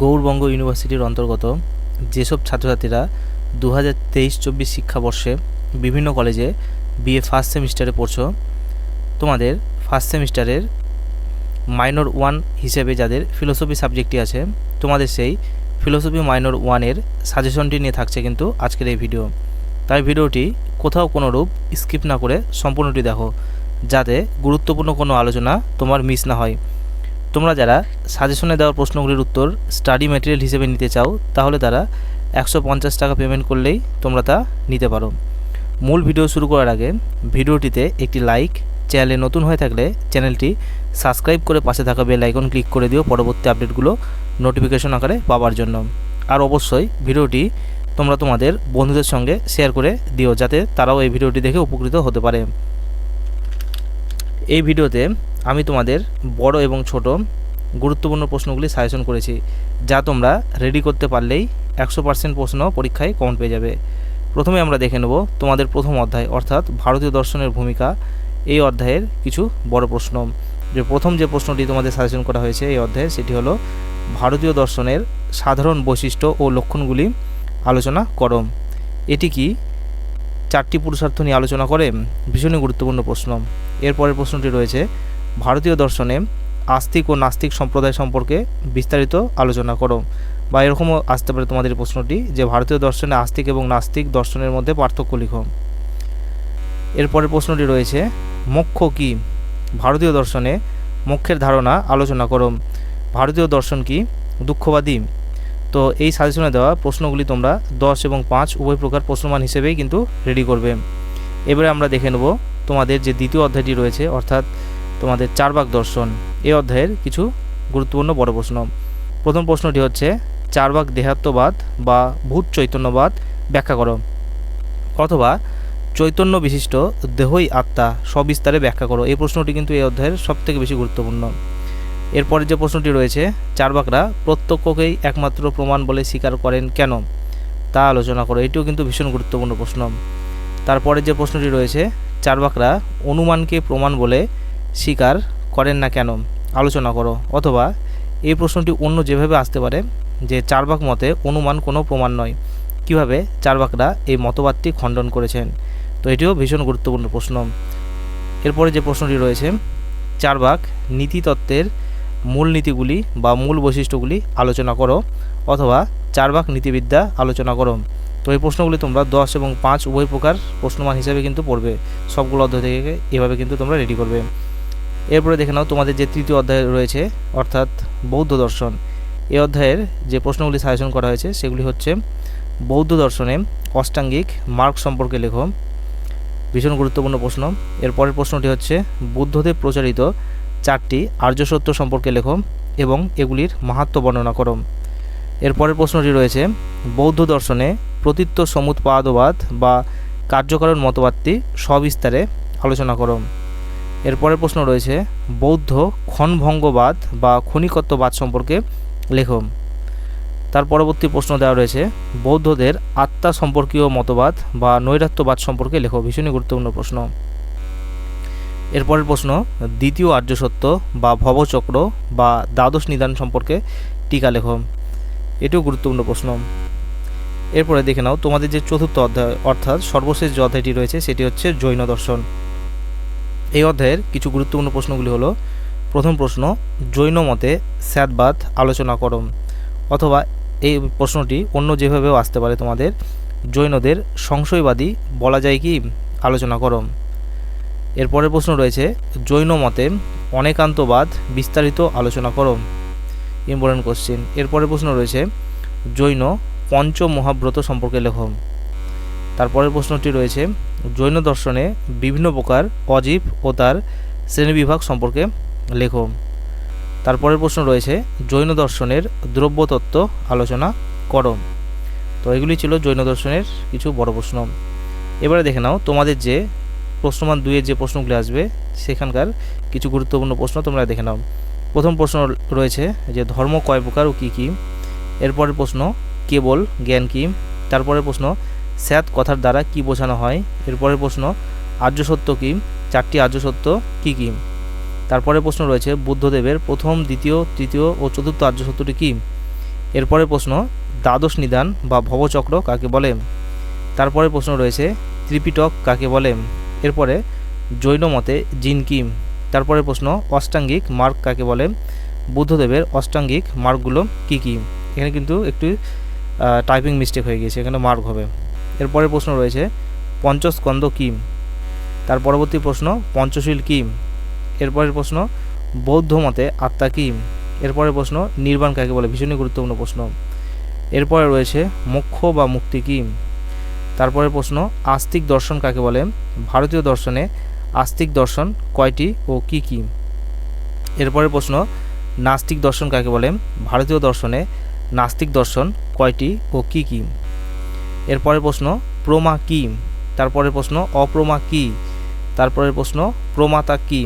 গৌরবঙ্গ ইউনিভার্সিটির অন্তর্গত যেসব ছাত্রছাত্রীরা দু হাজার তেইশ চব্বিশ শিক্ষাবর্ষে বিভিন্ন কলেজে বিএ ফার্স্ট সেমিস্টারে পড়ছো, তোমাদের ফার্স্ট সেমিস্টারের মাইনর ওয়ান হিসেবে যাদের ফিলোসফি সাবজেক্টটি আছে, তোমাদের সেই ফিলোসফি মাইনর ওয়ানের সাজেশনটি নিয়ে থাকছে কিন্তু আজকের এই ভিডিও। তাই ভিডিওটি কোথাও কোনো রূপ স্কিপ না করে সম্পূর্ণটি দেখো, যাতে গুরুত্বপূর্ণ কোনো আলোচনা তোমার মিস না হয়। তোমরা যারা সাজেশনে দেওয়া প্রশ্নগুলির উত্তর স্টাডি ম্যাটেরিয়াল হিসেবে নিতে চাও, তাহলে তারা একশো পঞ্চাশ টাকা পেমেন্ট করলেই তোমরা তা নিতে পারো। মূল ভিডিও শুরু করার আগে ভিডিওটিতে একটি লাইক চ্যানেলে নতুন হয়ে থাকলে চ্যানেলটি সাবস্ক্রাইব করে পাশে থাকা বেল আইকন ক্লিক করে দিও পরবর্তী আপডেটগুলো নোটিফিকেশন আকারে পাওয়ার জন্য। আর অবশ্যই ভিডিওটি তোমরা তোমাদের বন্ধুদের সঙ্গে শেয়ার করে দিও, যাতে তারাও এই ভিডিওটি দেখে উপকৃত হতে পারে। এই ভিডিওতে আমি তোমাদের বড় এবং ছোট গুরুত্বপূর্ণ প্রশ্নগুলি সাজেশন করেছি, যা তোমরা রেডি করতে পারলেই একশো পার্সেন্ট প্রশ্ন পরীক্ষায় কমন পেয়ে যাবে। প্রথমে আমরা দেখে নেব তোমাদের প্রথম অধ্যায়, অর্থাৎ ভারতীয় দর্শনের ভূমিকা, এই অধ্যায়ের কিছু বড় প্রশ্ন। যে প্রথম যে প্রশ্নটি তোমাদের সাজেশন করা হয়েছে এই অধ্যায়ে সেটি হলো, ভারতীয় দর্শনের সাধারণ বৈশিষ্ট্য ও লক্ষণগুলি আলোচনা করো। এটি কি চারটি পুরুষার্থ নিয়ে আলোচনা করে? ভীষণই গুরুত্বপূর্ণ প্রশ্ন। এরপরের প্রশ্নটি রয়েছে ভারতীয় দর্শনে আস্তিক ও নাস্তিক সম্প্রদায় সম্পর্কে বিস্তারিত আলোচনা করো। বা এরকমও আসতে পারে তোমাদের প্রশ্নটি যে ভারতীয় দর্শনে আস্তিক এবং নাস্তিক দর্শনের মধ্যে পার্থক্য লিখো। এরপরের প্রশ্নটি রয়েছে, মোক্ষ কি? ভারতীয় দর্শনে মোক্ষের ধারণা আলোচনা করো। ভারতীয় দর্শন কি? দুঃখবাদী। তো এই সাজেশনে দেওয়া প্রশ্নগুলি তোমরা দশ এবং পাঁচ উভয় প্রকার প্রশ্নমান হিসেবেই কিন্তু রেডি করবে। এবারে আমরা দেখে নেব তোমাদের যে দ্বিতীয় অধ্যায়টি রয়েছে, অর্থাৎ তোমাদের চারবাক দর্শন। এই অধ্যায়ের কিছু গুরুত্বপূর্ণ বড় প্রশ্ন। প্রথম প্রশ্নটি হচ্ছে চারবাক দেহাত্মবাদ বা ভূত চৈতন্যবাদ ব্যাখ্যা করো। অথবা, চৈতন্য বিশিষ্ট দেহই আত্মা সবিস্তারে ব্যাখ্যা করো। এই প্রশ্নটি কিন্তু এই অধ্যায়ের সবথেকে বেশি গুরুত্বপূর্ণ। এরপরে যে প্রশ্নটি রয়েছে চারবাকরা প্রত্যক্ষকেই একমাত্র প্রমাণ বলে স্বীকার করেন কেন? তা আলোচনা করো। এটিও কিন্তু ভীষণ গুরুত্বপূর্ণ প্রশ্ন। তারপরে যে প্রশ্নটি রয়েছে চারবাকরা অনুমানকে প্রমাণ বলে স্বীকার করেন না কেন? আলোচনা করো। অথবা এই প্রশ্নটি অন্য যেভাবে আসতে পারে যে চারবাক মতে অনুমান কোনো প্রমাণ নয়। কীভাবে চারবাকরা এই মতবাদটি খণ্ডন করেছেন? তো এটিও ভীষণ গুরুত্বপূর্ণ প্রশ্ন। এরপরে যে প্রশ্নটি রয়েছে, চারবাক নীতিতত্ত্বের মূল নীতিগুলি বা মূল বৈশিষ্ট্যগুলি আলোচনা করো অথবা চারবাক নীতিবিদ্যা আলোচনা করো। তো এই প্রশ্নগুলি তোমরা দশ এবং পাঁচ উভয় প্রকার প্রশ্নমান হিসাবে কিন্তু পড়বে। সবগুলো অধ্যায় থেকে এভাবে কিন্তু তোমরা রেডি করবে। এরপরে দেখে নাও তোমাদের যে তৃতীয় অধ্যায় রয়েছে, অর্থাৎ বৌদ্ধ দর্শন। এই অধ্যায়ের যে প্রশ্নগুলি সাজেশন করা হয়েছে, সেগুলি হচ্ছে, বৌদ্ধ দর্শনে অষ্টাঙ্গিক মার্গ সম্পর্কে লেখো। ভীষণ গুরুত্বপূর্ণ প্রশ্ন। এরপরের প্রশ্নটি হচ্ছে বুদ্ধদেব প্রচারিত চারটি আর্য সত্য সম্পর্কে লেখো এবং এগুলির মাহাত্ম বর্ণনা করো। এরপরের প্রশ্নটি রয়েছে, বৌদ্ধ দর্শনে প্রতীত্ব, সমুৎপাদবাদ বা কার্যকারণ মতবাদটি সবিস্তারে আলোচনা করো। এরপরের প্রশ্ন রয়েছে, বৌদ্ধ ক্ষণভঙ্গবাদ বা ক্ষণিকত্ববাদ সম্পর্কে লেখো। তার পরবর্তী প্রশ্ন দেওয়া রয়েছে, বৌদ্ধদের আত্মা সম্পর্কীয় মতবাদ বা নৈরাত্যবাদ সম্পর্কে লেখো, ভীষণই গুরুত্বপূর্ণ প্রশ্ন। এরপরের প্রশ্ন, দ্বিতীয় আর্য সত্য বা ভবচক্র বা দ্বাদশ নিদান সম্পর্কে টিকা লেখো। এটিও গুরুত্বপূর্ণ প্রশ্ন। এরপরে দেখে নাও, তোমাদের যে চতুর্থ অধ্যায়, অর্থাৎ সর্বশেষ যে অধ্যায়টি রয়েছে, সেটি হচ্ছে জৈন দর্শন। এই অধ্যায়ের কিছু গুরুত্বপূর্ণ প্রশ্নগুলি হলো, প্রথম প্রশ্ন, জৈন মতে স্যাদবাদ আলোচনা করো, অথবা এই প্রশ্নটি অন্য যেভাবেও আসতে পারে তোমাদের, জৈনদের সংশয়বাদী বলা যায় কি? আলোচনা করম এরপরের প্রশ্ন রয়েছে, জৈন মতে অনেকান্তবাদ বিস্তারিত আলোচনা করো ইম্পর্টেন্ট কোশ্চেন এরপরের প্রশ্ন রয়েছে, জৈন পঞ্চ মহাব্রত সম্পর্কে লেখো। তারপরের প্রশ্নটি রয়েছে, জৈন দর্শনে বিভিন্ন প্রকার অজীব ও তার শ্রেণীবিভাগ সম্পর্কে লেখো। তারপরের প্রশ্ন রয়েছে, জৈন দর্শনের দ্রব্যতত্ত্ব আলোচনা করো। তো এগুলি ছিল জৈন দর্শনের কিছু বড় প্রশ্ন। এবারে দেখে নাও, তোমাদের যে প্রশ্নমান দুইয়ের যে প্রশ্নগুলি আসবে, সেখানকার কিছু গুরুত্বপূর্ণ প্রশ্ন তোমরা দেখে নাও। প্রথম প্রশ্ন রয়েছে যে, ধর্ম কয় প্রকার ও কী কী? এরপরের প্রশ্ন, কেবল, জ্ঞান কী? তারপরের প্রশ্ন স্যাত কথার দ্বারা কি বোঝানো হয়? এরপরের প্রশ্ন, আর্য সত্য কী? চারটি আর্য সত্য কী কী? তারপরে প্রশ্ন রয়েছে, বুদ্ধদেবের প্রথম, দ্বিতীয়, তৃতীয় ও চতুর্থ আর্য সত্যটি কী? এরপরে প্রশ্ন, দ্বাদশ নিদান বা ভবচক্র কাকে বলে? তারপরে প্রশ্ন রয়েছে, ত্রিপিটক কাকে বলে? এরপরে জৈন মতে জিন কিম তারপরে প্রশ্ন, অষ্টাঙ্গিক মার্গ কাকে বলে? বুদ্ধদেবের অষ্টাঙ্গিক মার্গগুলো কি কি? এখানে কিন্তু একটু টাইপিং মিস্টেক হয়ে গেছে এখানে মার্গ হবে। এরপরে প্রশ্ন রয়েছে পঞ্চস্কন্দ কিম? তার পরবর্তী প্রশ্ন, পঞ্চশীল কিম? এরপরের প্রশ্ন, বৌদ্ধ মতে আত্মা কিম? এরপরের প্রশ্ন, নির্বাণ কাকে বলে? ভীষণই গুরুত্বপূর্ণ প্রশ্ন। এরপরে রয়েছে, মোক্ষ বা মুক্তি কিম? তারপরে প্রশ্ন, আস্তিক দর্শন কাকে বলে? ভারতীয় দর্শনে আস্তিক দর্শন কয়টি ও কি কি? এরপরে প্রশ্ন, নাস্তিক দর্শন কাকে বলে? ভারতীয় দর্শনে নাস্তিক দর্শন কয়টি ও কি কি? এরপরে প্রশ্ন প্রমা কি তারপরে প্রশ্ন অপ্রমা কি তারপরের প্রশ্ন প্রমাতা কি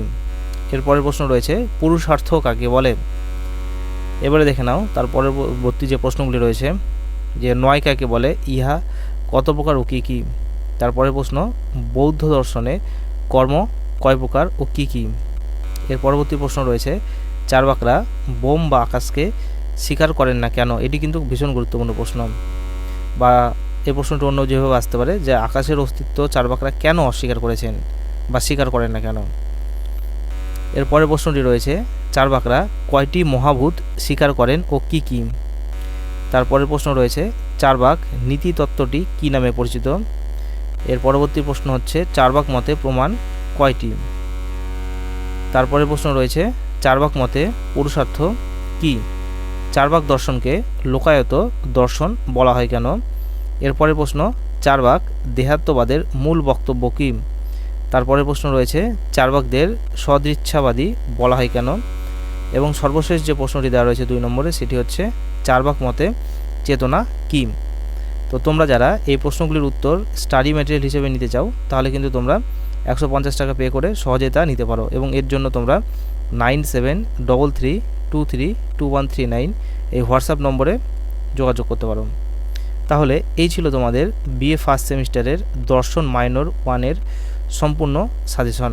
এরপরের প্রশ্ন রয়েছে, পুরুষার্থ কাকে বলে? এবারে দেখে নাও, তার পরবর্তী যে প্রশ্নগুলি রয়েছে, যে নয় কাকে বলে, ইহা কত প্রকার ও কী কী? তারপরে প্রশ্ন, বৌদ্ধ দর্শনে কর্ম কয় প্রকার ও কী কী? এর পরবর্তী প্রশ্ন রয়েছে চারবাকরা বোম বা আকাশকে স্বীকার করেন না কেন? এটি কিন্তু ভীষণ গুরুত্বপূর্ণ প্রশ্ন। বা এই প্রশ্নটি অন্য যেভাবে আসতে পারে যে আকাশের অস্তিত্ব চারবাকরা কেন অস্বীকার করেছেন বা স্বীকার করেন না কেন? এর পরের প্রশ্নটি রয়েছে, চারবাকরা কয়টি মহাভূত স্বীকার করেন ও কি কি? তারপরের প্রশ্ন রয়েছে, চারবাক নীতি তত্ত্বটি কী নামে পরিচিত? এর পরবর্তী প্রশ্ন হচ্ছে, চারবাক মতে প্রমাণ কয়টি? তারপরে প্রশ্ন রয়েছে, চারবাক মতে পুরুষার্থ কি? চারবাক দর্শনকে লোকায়ত দর্শন বলা হয় কেন? এরপরে প্রশ্ন, চারবাক দেহাত্মবাদের মূল বক্তব্য কী? তারপরের প্রশ্ন রয়েছে, চারবাকদের সদৃচ্ছাবাদী বলা হয় কেন? এবং সর্বশেষ যে প্রশ্নটি দেওয়া রয়েছে দুই নম্বরে, সেটি হচ্ছে, চারবাক মতে চেতনা কি? তো তোমরা যারা এই প্রশ্নগুলির উত্তর স্টাডি ম্যাটেরিয়াল হিসেবে নিতে চাও, তাহলে কিন্তু তোমরা একশো পঞ্চাশ টাকা পে করে সহজে তা নিতে পারো। এবং এর জন্য তোমরা nine seven double three two three two one three nine এই হোয়াটসঅ্যাপ নম্বরে যোগাযোগ করতে পারো। তাহলে এই ছিল তোমাদের বিএ ফার্স্ট সেমিস্টারের দর্শন মাইনর ওয়ানের সম্পূর্ণ সাজেশন